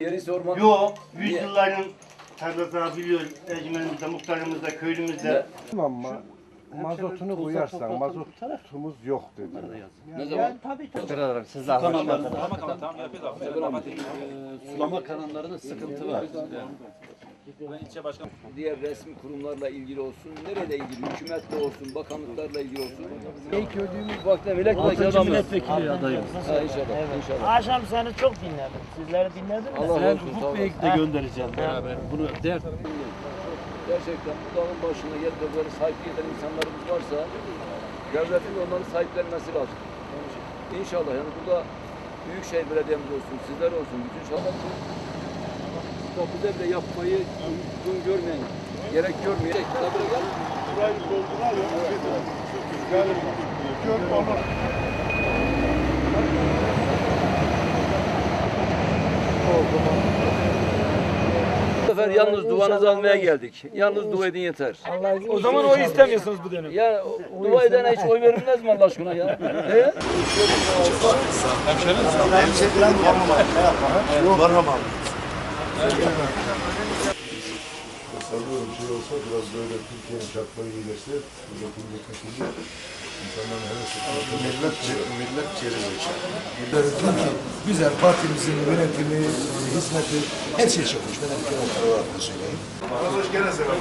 Yerisi orman. Yok, yüzyılların tarlasını biliyor Ecmenimizde, muhtarımızda, köylümüzde. Ama mazotunu koyarsan mazotumuz yok dedi. Ne zaman? Siz zahmet sulama kanallarının sıkıntı var. Diğer resmi kurumlarla ilgili olsun, nereyle ilgili, hükümetle olsun, bakanlıklarla ilgili olsun. İyi kördüğümüz vakti milletvekili adamı. milletvekili adayım. Ha inşallah, inşallah. Akşam seni çok dinledim. Sizleri dinledin mi? Allah razı olsun. sağ olun. Bey'i de göndereceğim beraber. Bunu dert Gerçekten bu dağın başına yerleri sahip eden insanlarımız varsa devletin de onları sahiplenmesi lazım. İnşallah yani burada Büyükşehir Belediye'miz olsun, sizler olsun, bütün şahlar bize bile yapmayı uygun görmeyin, gerek görmeyin. Sabire gel. Bu sefer yalnız duanızı almaya geldik. Yalnız dua edin yeter. O zaman o istemiyorsunuz bu dönem. Ya dua edene hiç oy verilmez mi Allah aşkına ya? He? Sanıyorum şey olsa biraz böyle Türkiye'nin şartları iyileşse, milletin yetmesiyle insanların hevesi. Millet, millet çeviriyor. Güzel partimizin yönetimi, hizmeti, her şey çok hoş. Ben hep o tarafta söyleyeyim. Arkadaş gene selam.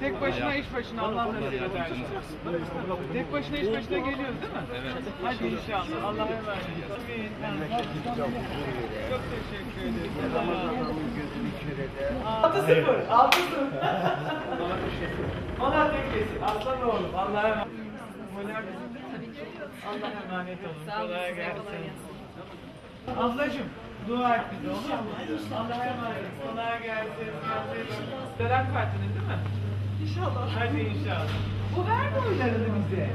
Tek başına iş başına Allah nasip eder. Tek başına iş başına geliyoruz değil mi? Evet. Hadi inşallah. Allah'a emanet. Çok teşekkür ederim. Altı sıfır. Altı sıfır. Allah tek kesin. Aslan oğlum. Allah'a emanet. De. Allah'a emanet olun. Kolay gelsin. Ablacığım dua et bize olur mu? Allah'a emanet. Kolay gelsin. Dönem kartınız değil mi? İnşallah. Hadi inşallah. Bu verdi oylarını bize.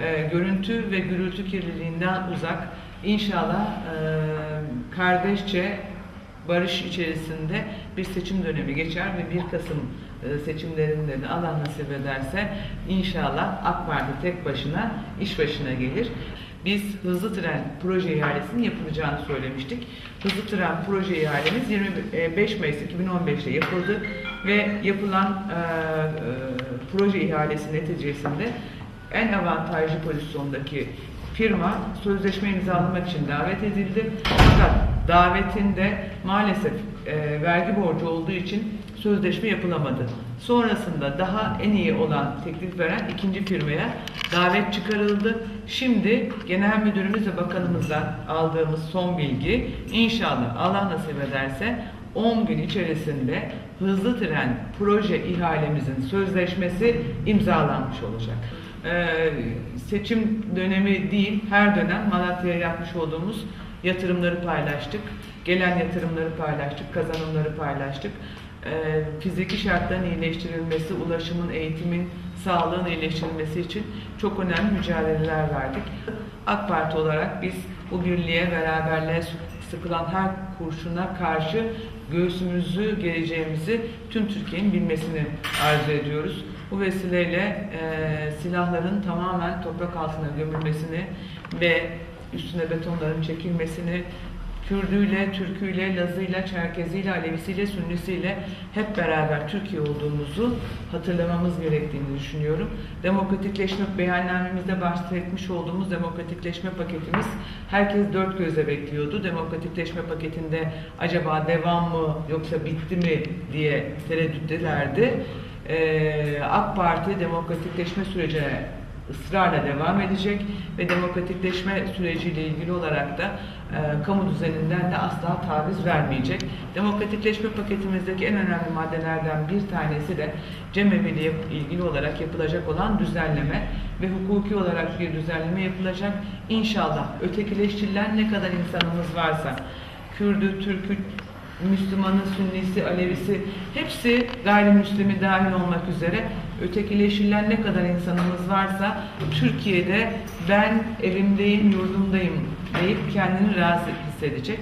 e, görüntü ve gürültü kirliliğinden uzak inşallah e, kardeşçe barış içerisinde bir seçim dönemi geçer ve 1 Kasım e, seçimlerinde de Allah nasip ederse inşallah AK Parti tek başına iş başına gelir. Biz hızlı tren proje ihalesinin yapılacağını söylemiştik. Hızlı tren proje ihalemiz 25 Mayıs 2015'te yapıldı ve yapılan e, e, proje ihalesi neticesinde en avantajlı pozisyondaki firma sözleşme imzalamak için davet edildi. Fakat davetinde maalesef e, vergi borcu olduğu için sözleşme yapılamadı. Sonrasında daha en iyi olan teklif veren ikinci firmaya davet çıkarıldı. Şimdi genel müdürümüz ve bakanımızdan aldığımız son bilgi inşallah Allah nasip ederse 10 gün içerisinde hızlı tren proje ihalemizin sözleşmesi imzalanmış olacak. Ee, seçim dönemi değil, her dönem Malatya'ya yapmış olduğumuz yatırımları paylaştık. Gelen yatırımları paylaştık, kazanımları paylaştık. Ee, fiziki şartların iyileştirilmesi, ulaşımın, eğitimin, sağlığın iyileştirilmesi için çok önemli mücadeleler verdik. AK Parti olarak biz bu birliğe, beraberliğe sıkılan her kurşuna karşı göğsümüzü geleceğimizi tüm Türkiye'nin bilmesini arzu ediyoruz. Bu vesileyle e, silahların tamamen toprak altına gömülmesini ve üstüne betonların çekilmesini, Kürdüyle, Türküyle, Lazıyla, Çerkeziyle, Alevisiyle, Sünnisiyle hep beraber Türkiye olduğumuzu hatırlamamız gerektiğini düşünüyorum. Demokratikleşme beyannamemizde bahsetmiş olduğumuz demokratikleşme paketimiz herkes dört gözle bekliyordu. Demokratikleşme paketinde acaba devam mı yoksa bitti mi diye tereddüttelerdi. Ee, AK Parti demokratikleşme sürecine ısrarla devam edecek ve demokratikleşme süreciyle ilgili olarak da e, kamu düzeninden de asla taviz vermeyecek. Demokratikleşme paketimizdeki en önemli maddelerden bir tanesi de cemeviyle yap- ilgili olarak yapılacak olan düzenleme ve hukuki olarak bir düzenleme yapılacak. İnşallah ötekileştirilen ne kadar insanımız varsa, Kürdü, Türk'ü, Müslümanı, Sünnisi, Alevisi hepsi gayrimüslimi dahil olmak üzere ötekileştirilen ne kadar insanımız varsa Türkiye'de ben evimdeyim, yurdumdayım deyip kendini razı hissedecek.